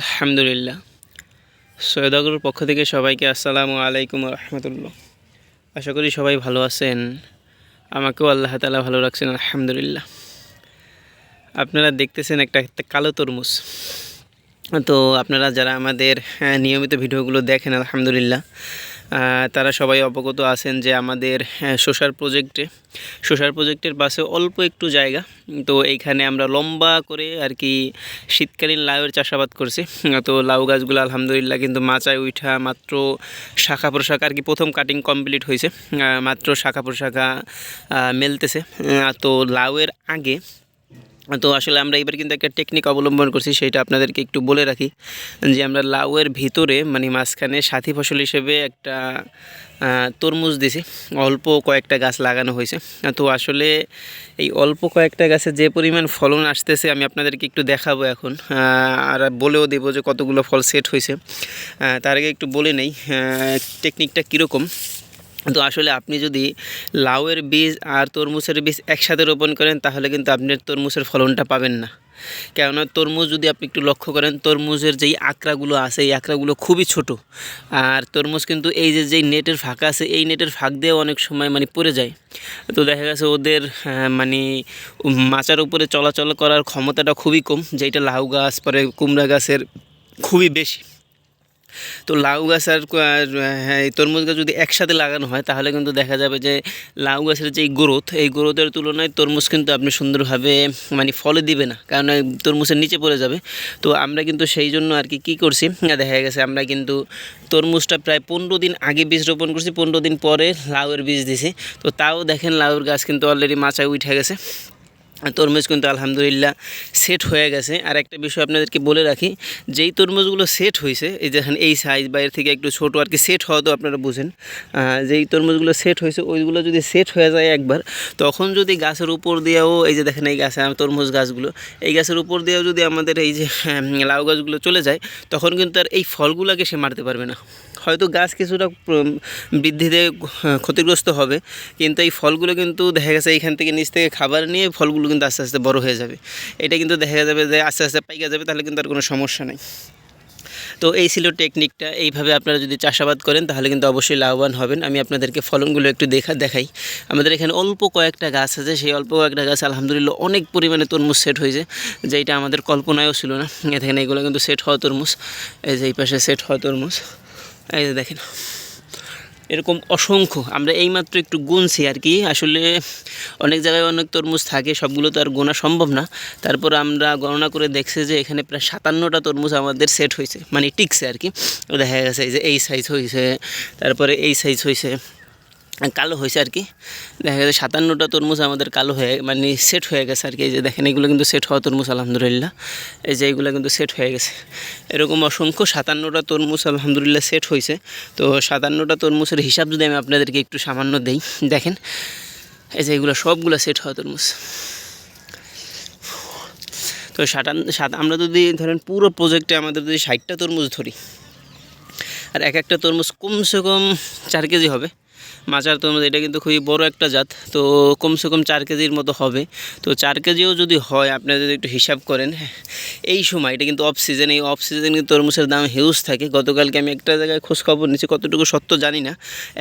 আলহামদুলিল্লাহ। সৈয়দাগরের পক্ষ থেকে সবাইকে আসসালামু আলাইকুম রহমতুল্লাহ। আশা করি সবাই ভালো আছেন। আমাকেও আল্লাহ তালা ভালো রাখছেন আলহামদুলিল্লাহ। আপনারা দেখতেছেন একটা কালো তরমুজ। তো আপনারা যারা আমাদের হ্যাঁ, নিয়মিত ভিডিওগুলো দেখেন আলহামদুলিল্লাহ তারা সবাই অবগত আছেন যে আমাদের শসার প্রজেক্টে শসার প্রজেক্টের পাশে অল্প একটু জায়গা। তো এইখানে আমরা লম্বা করে আর কি শীতকালীন লাউয়ের চাষাবাদ করছি। তো লাউ গাছগুলো আলহামদুলিল্লাহ কিন্তু মাচায় উঠা মাত্র শাখা প্রশাখা আর কি প্রথম কাটিং কমপ্লিট হয়েছে। মাত্র শাখা প্রশাখা মেলতেছে। তো লাউয়ের আগে তো আসলে আমরা এবার কিন্তু একটা টেকনিক অবলম্বন করছি, সেটা আপনাদেরকে একটু বলে রাখি যে আমরা লাউয়ের ভিতরে মানে মাঝখানে সাথী ফসল হিসেবে একটা তরমুজ দিছি। অল্প কয়েকটা গাছ লাগানো হয়েছে। তো আসলে এই অল্প কয়েকটা গাছে যে পরিমাণ ফলন আসতেছে, আমি আপনাদেরকে একটু দেখাবো এখন। আর বলেও দেবো যে কতগুলো ফল সেট হয়েছে। তার আগে একটু বলে নেই টেকনিকটা কীরকম? তো আসলে আপনি যদি লাউয়ের বীজ আর তরমুজের বীজ একসাথে রোপণ করেন তাহলে কিন্তু আপনি তরমুজের ফলনটা পাবেন না। কেননা তরমুজ যদি আপনি একটু লক্ষ্য করেন তরমুজের যেই আঁকড়াগুলো আছে এই আঁকড়াগুলো খুবই ছোট। আর তরমুজ কিন্তু এই যে যেই নেটের ফাঁকা আছে এই নেটের ফাঁক দিয়েও অনেক সময় মানে পড়ে যায়। তো দেখা গেছে ওদের মানে উম, মাচার উপরে চলাচল করার ক্ষমতাটা খুবই কম যেটা লাউ গাছ পরে কুমড়া গাছের খুবই বেশি। তো লাউ গাছ আর হ্যাঁ, এই তরমুজ গাছ যদি একসাথে লাগানো হয় তাহলে কিন্তু দেখা যাবে যে লাউ গাছের যে গ্রোথ এই গ্রোথের তুলনায় তরমুজ কিন্তু আপনি সুন্দরভাবে মানে ফলে দিবে না কারণ তরমুজের নিচে পড়ে যাবে। তো আমরা কিন্তু সেই জন্য আর কি কী করছি? দেখা গেছে আমরা কিন্তু তরমুজটা প্রায় পনেরো দিন আগে বীজ রোপণ করছি পনেরো দিন পরে লাউয়ের বীজ দিছি। তো তাও দেখেন লাউয়ের গাছ কিন্তু অলরেডি মাচায় উঠে গেছে। তরমুজ কিন্তু আলহামদুলিল্লাহ সেট হয়ে গেছে। আর একটা বিষয় আপনাদেরকে বলে রাখি, যেই তরমুজগুলো সেট হয়েছে এই দেখেন এই সাইজ বাইরে থেকে একটু ছোটো আর কি সেট হওয়া তো আপনারা বুঝেন যেই তরমুজগুলো সেট হয়েছে ওইগুলো যদি সেট হয়ে যায় একবার, তখন যদি গাছের উপর দিয়েও, এই যে দেখেন এই গাছে তরমুজ গাছগুলো, এই গাছের উপর দিয়েও যদি আমাদের এই যে লাউ গাছগুলো চলে যায়, তখন কিন্তু আর এই ফলগুলোকে সে মারতে পারবে না। হয়তো গাছ কিছুটা বৃদ্ধিতে ক্ষতিগ্রস্ত হবে, কিন্তু এই ফলগুলো কিন্তু দেখা গেছে এইখান থেকে নিচ থেকে খাবার নিয়ে ফলগুলো কিন্তু আস্তে আস্তে বড় হয়ে যাবে। এটা কিন্তু দেখা যাবে যে আস্তে আস্তে পাইকা যাবে, তাহলে কিন্তু আর কোনো সমস্যা নেই। তো এই ছিল টেকনিকটা এইভাবে আপনারা যদি চাষাবাদ করেন, তাহলে কিন্তু অবশ্যই লাভবান হবেন। আমি আপনাদেরকে ফলনগুলো একটু দেখা দেখাই। আমাদের এখানে অল্প কয়েকটা গাছ আছে। সেই অল্প কয়েকটা গাছ আলহামদুলিল্লাহ অনেক পরিমাণে তরমুজ সেট হয়েছে যেটা আমাদের কল্পনায়ও ছিল না। এখানে এগুলো কিন্তু সেট হওয়া তরমুজ। এই যে এই পাশে সেট হওয়া তরমুজ। এই যে দেখেন। এরকম অসংখ্য। আমরা এইমাত্র একটু গুনছি আর কি। আসলে অনেক জায়গায় অনেক তরমুজ থাকে, সবগুলো তো আর গোনা সম্ভব না। তারপর আমরা গণনা করে দেখছি যে এখানে প্রায় সাতান্নটা তরমুজ আমাদের সেট হয়েছে মানে টিকছে আর কি। দেখা গেছে যে এই সাইজ হয়েছে, তারপরে এই সাইজ হয়েছে। কালো হয়েছে আর কি। দেখা গেছে সাতান্নটা তরমুজ আমাদের কালো হয়ে মানে সেট হয়ে গেছে আর কি। এই যে দেখেন, এগুলো কিন্তু সেট হওয়া তরমুজ, আলহামদুলিল্লাহ। এই যে এগুলো কিন্তু সেট হয়ে গেছে। এরকম অসংখ্য সাতান্নটা তরমুজ, আলহামদুলিল্লাহ সেট হয়েছে। তো সাতান্নটা তরমুজের হিসাব যদি আমি আপনাদেরকে একটু সামান্য দেই, দেখেন, এই যে এগুলো সবগুলো সেট হওয়া তরমুজ। তো সাতান, সাত, আমরা যদি ধরেন পুরো প্রজেক্টে আমাদের যদি ষাটটা তরমুজ ধরি, আর এক একটা তরমুজ কমসে কম চার কেজি হবে। মাচার তরমুজ, এটা কিন্তু খুবই বড় একটা জাত। তো কমসে কম চার কেজির মতো হবে। তো চার কেজিও যদি হয়, আপনি যদি একটু হিসাব করেন এই সময় এটা কিন্তু অফ সিজন এই অফ সিজন কিন্তু তরমুজের দাম হিউজ থাকে। গতকালকে আমি একটা জায়গায় খোঁজ খবর নিচ্ছি কতটুকু সত্য জানি না।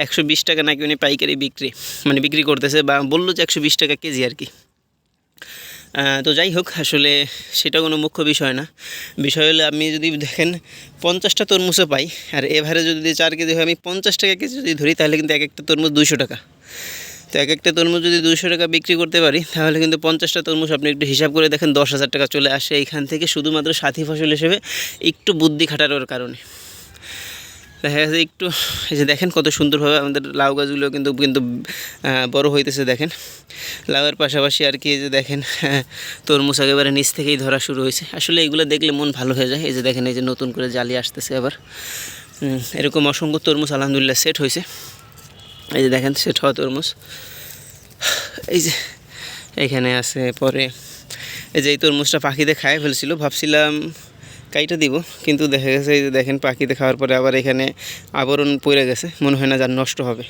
একশো বিশ টাকা নাকি উনি পাইকারি বিক্রি মানে বিক্রি করতেছে বা বলল যে একশো বিশ টাকা কেজি আর কি। তো যাই হোক, আসলে সেটা কোনো মুখ্য বিষয় না। বিষয় হলে, আপনি যদি দেখেন, পঞ্চাশটা তরমুজও পাই, আর এভারে যদি চার কেজি হয়, আমি পঞ্চাশ টাকা কেজি যদি ধরি, তাহলে কিন্তু এক একটা তরমুজ দুশো টাকা। তো এক একটা তরমুজ যদি দুশো টাকা বিক্রি করতে পারি, তাহলে কিন্তু পঞ্চাশটা তরমুজ আপনি একটু হিসাব করে দেখেন, দশ হাজার টাকা চলে আসে এইখান থেকে, শুধুমাত্র সাথী ফসল হিসেবে একটু বুদ্ধি খাটানোর কারণে। দেখা যাচ্ছে একটু এই যে দেখেন কত সুন্দরভাবে আমাদের লাউ গাছগুলো কিন্তু কিন্তু বড় হইতেছে দেখেন। লাউয়ের পাশাপাশি আর কি এই যে দেখেন হ্যাঁ, তরমুজ একেবারে নিচ থেকেই ধরা শুরু হয়েছে। আসলে এগুলো দেখলে মন ভালো হয়ে যায়। এই যে দেখেন এই যে নতুন করে জালি আসতেছে আবার। এরকম অসংখ্য তরমুজ আলহামদুলিল্লাহ সেট হয়েছে। এই যে দেখেন সেট হওয়া তরমুজ। এই যে এখানে আছে পরে এই যে এই তরমুজটা পাখিতে খায় ফেলছিল। ভাবছিলাম কাইটা দিব, কিন্তু দেখা গেছে এই যে দেখেন পাখিতে খাওয়ার পরে আবার এখানে আবরণ পড়ে গেছে, মনে হয় না যার নষ্ট হবে।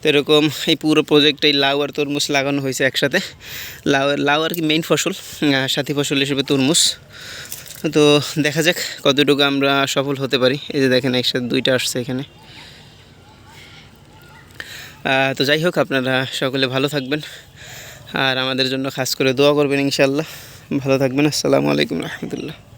তো এরকম এই পুরো প্রজেক্টে লাউ আর তরমুজ লাগানো হয়েছে একসাথে। লাউ লাউ আর কি মেইন ফসল সাথী ফসল হিসেবে তরমুজ। তো দেখা যাক কতটুকু আমরা সফল হতে পারি। এই যে দেখেন একসাথে দুইটা আসছে এখানে। তো যাই হোক, আপনারা সকলে ভালো থাকবেন। আর আমাদের জন্য খাস করে দোয়া করবেন ইনশাল্লাহ ভালো থাকবেন। আসসালামু আলাইকুম রহমতুল্লাহ।